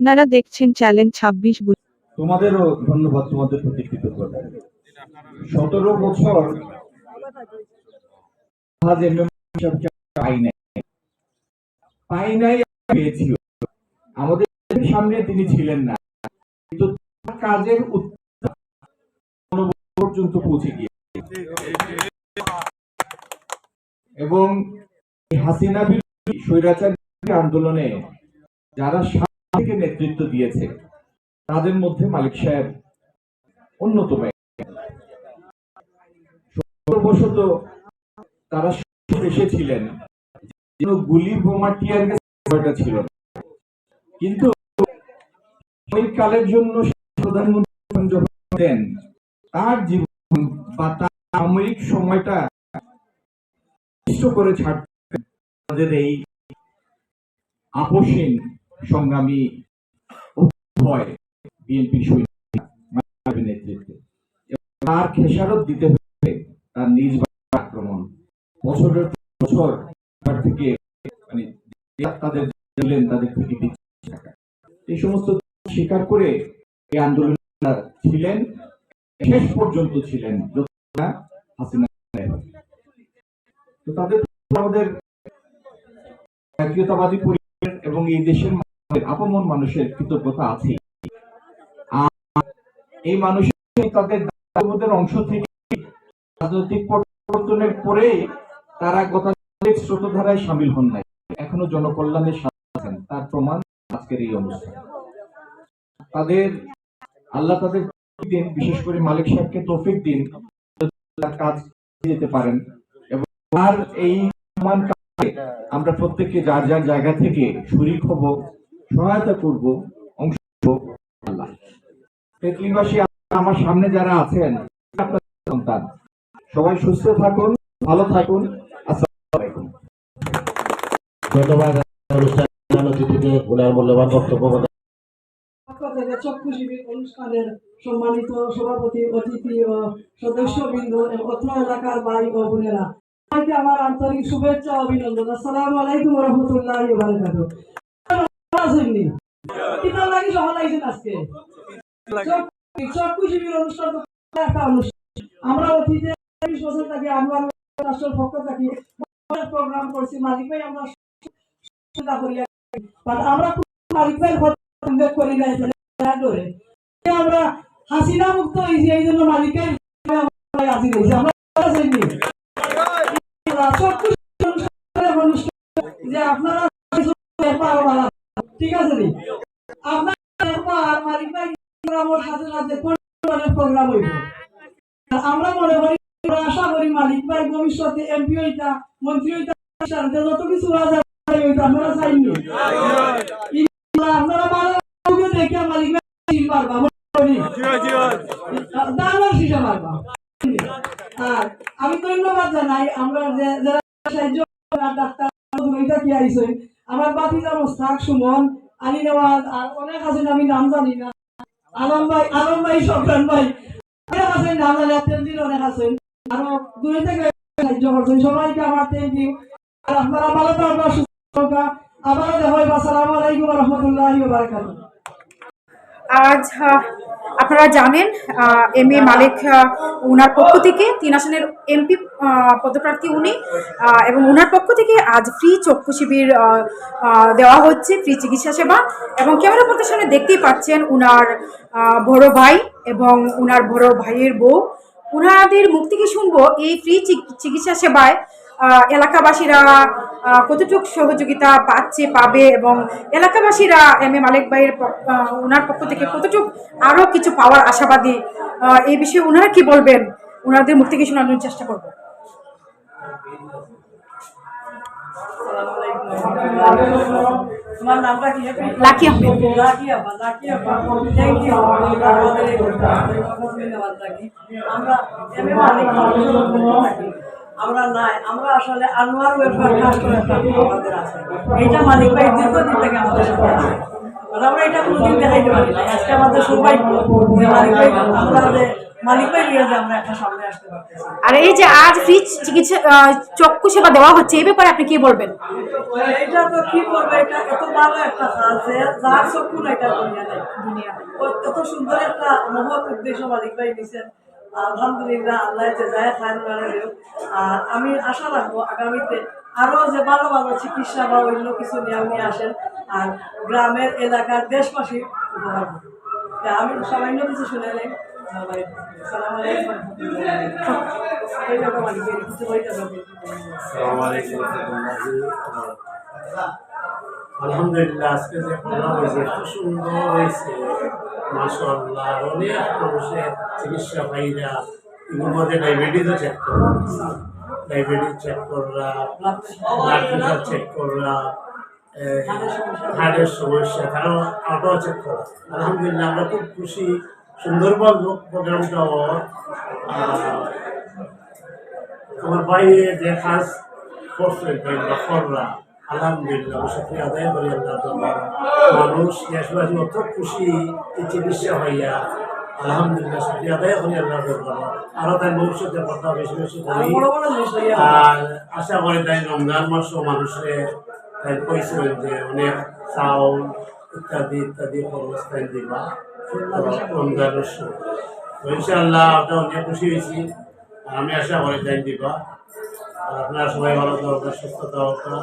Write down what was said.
আপনারা দেখছেন চ্যালেঞ্জ ছাব্বিশ তোমাদেরও ধন্যবাদ তোমাদের প্রতি সতেরো বছর আমাদের সামনে তিনি ছিলেন না। কিন্তু কাজের পর্যন্ত পৌঁছে গিয়ে। এবং হাসিনা বিরোধী স্বৈরাচার আন্দোলনে যারা থেকে নেতৃত্ব দিয়েছে, তাদের মধ্যে মালিক সাহেব অন্যতম বশত তারা এসেছিলেন। গুলি বোমা টিয়ার গ্যাস ছিল। কিন্তু ওই কালের জন্য প্রধানমন্ত্রী যখন দেন, তার জীবন বা তার সাময়িক সময়টা করে ছাড়তেন। তাদের এই আপসীন সংগ্রামী সৈনিক নেতৃত্বে। তার খেসারত দিতে হবে তার নিজ আক্রমণ। বছরের বছর থেকে মানে তাদের দিলেন, তাদের থেকে এই সমস্ত স্বীকার করে এই আন্দোলন ছিলেন, শেষ পর্যন্ত ছিলেন তাদের আমাদের জাতীয়তাবাদী পরিবার এবং এই দেশের আপমন মানুষের কৃতজ্ঞতা আছে এই মানুষের তাদের দায়িত্ববোধের অংশ থেকে রাজনৈতিক পরিবর্তনের পরে তারা গতানুগতিক স্রোতধারায় সামিল হন নাই। এখনও জনকল্যাণের সাথে তার প্রমাণ আজকের এই অনুষ্ঠান। তাদের, আল্লাহ তাদের দিন, বিশেষ করে মালিক সাহেবকে তৌফিক দিন, তার কাজ যেতে পারেন এবং আর এই আমরা প্রত্যেককে যার যার জায়গা থেকে শরিক হব সহায়তা করব অংশ আল্লাহ তেতলিবাসী আমার সামনে যারা আছেন আপনার সন্তান সবাই সুস্থ থাকুন ভালো থাকুন। আসসালামু আলাইকুম। ধন্যবাদ। অনুষ্ঠান অতিথিকে ওনার মূল্যবান বক্তব্য থেকে চক্ষু শিবির অনুষ্ঠানের সম্মানিত সভাপতি অতিথি ও সদস্যবৃন্দ অত্র এলাকার ভাই ও বোনেরা। সবাইকে আমার আন্তরিক শুভেচ্ছা অভিনন্দন। আসসালামু আলাইকুম রহমতুল্লাহ লাগি আজকে? আমরা অতীতে বছর থাকি, আমরা রাষ্ট্রের পক্ষ থাকি। প্রোগ্রাম করছি, মালিক ভাই, আমরা চিন্তা করি। আমরা মালিক ভাইয়ের করি নাই আমরা হাসিনা মুক্ত হয়েছি, এই জন্য মালিকের রাজি হয়েছি। আমরা আপনারা। ঠিক আছে নি? আমরা মনে করি আর আমি ধন্যবাদ জানাই আমরা ডাক্তার আমার বাতিজা মোস্তাক সুমন, আলী নেওয়াজ, আর অনেক আছেন, আমি নাম জানি না। আলম ভাই আলম ভাই সবরান ভাই। অনেক আছেন, নাম জানি আর তেমনি অনেক আছেন। আরও দূরে থেকে সাহায্য করছেন, সবাইকে আমার থ্যাংক ইউ আর আপনারা ভালো থাকবা সুস্থ আবারও দেখা হইবা আসসালামু আলাইকুম রহমতুল্লাহি ওয়া বারাকাতুহু। আজ আপনারা জানেন এম এ মালিক ওনার পক্ষ থেকে তিন আসনের এমপি পদপ্রার্থী উনি এবং ওনার পক্ষ থেকে আজ ফ্রি চক্ষু শিবির দেওয়া হচ্ছে, ফ্রি চিকিৎসা সেবা। এবং ক্যামেরা পর্দার সামনে দেখতেই পাচ্ছেন ওনার বড় ভাই এবং ওনার বড় ভাইয়ের বউ। ওনাদের মুখ থেকে শুনব, এই ফ্রি চিকিৎসা সেবায় এলাকাবাসীরা কতটুকু সহযোগিতা পাচ্ছে, পাবে এবং এলাকাবাসীরা এম এ মালিক ভাইয়ের ওনার পক্ষ থেকে কতটুকু আরও কিছু পাওয়ার আশাবাদী এই বিষয়ে ওনারা কি বলবেন? ওনাদের মুখ থেকে শোনানোর চেষ্টা করব। আমরা আমরা নাই আমরা আসলে আনোয়ার ওয়েলফেয়ার ট্রাস্টের একটা আমাদের আছে। এইটা মালিক ভাই দীর্ঘদিন থেকে আমাদের সাথে আছে। আর আমরা এটা কোনোদিন দেখাইতে পারি না আজকে আমাদের সৌভাগ্য যে মালিক ভাই আমরা যে আর এই যে আজ ফ্রি চিকিৎসা চক্ষু সেবা দেওয়া হচ্ছে এই ব্যাপারে আপনি কি বলবেন? এটা তো কি করবে এটা এত ভালো একটা কাজ যে যার চক্ষু না এটা দুনিয়া এত সুন্দর একটা মহৎ উদ্দেশ্য মালিক ভাই নিছেন আলহামদুলিল্লাহ, আল্লাহ যে যায় খায় আর আমি আশা রাখব আগামীতে আরও যে ভালো ভালো চিকিৎসা বা অন্য কিছু নিয়ে নিয়ে আসেন, আর গ্রামের এলাকার দেশবাসী। তা আমি সামান্য কিছু শুনে নেই। সালাম আলাইকুম। এই ব্যাপারে মালিক ভাই কিছু আলহামদুলিল্লাহ, আজকে যে প্রোগ্রাম হয়েছে, এত সুন্দর হয়েছে। মাসাল্লাহ অনেক মানুষের চিকিৎসা ভাইরা এগুলোর মধ্যে ডায়াবেটিসও চেক করা ডায়াবেটিস চেক করা ব্লাড প্রেশার চেক করা হার্টের সমস্যা কারণ আটাও চেক করা। আলহামদুলিল্লাহ, আমরা খুব খুশি। সুন্দরবন প্রোগ্রামটাও আমার বাইরে যে কাজ করছেন বা আলহামদুলিল্লাহ শুক্রিয়া আদায় করি আল্লাহ দরবার মানুষ দেশবাসী অত খুশি এই চিকিৎসা হইয়া আলহামদুলিল্লাহ শুক্রিয়া আদায় করি আল্লাহ দরবার। আরও তাই ভবিষ্যতে কথা বেশি বেশি করি। আর আশা করি তাই রমজান মাসও মানুষের তাই কইছিলেন যে অনেক চাউল ইত্যাদি ইত্যাদি খরচ তাই দিবা তো ইনশাআল্লাহ আমরা অনেক খুশি হয়েছি। আর আমি আশা করি তাই দিবা। আর আপনারা সবাই ভালো থাকবেন সুস্থ থাকবেন।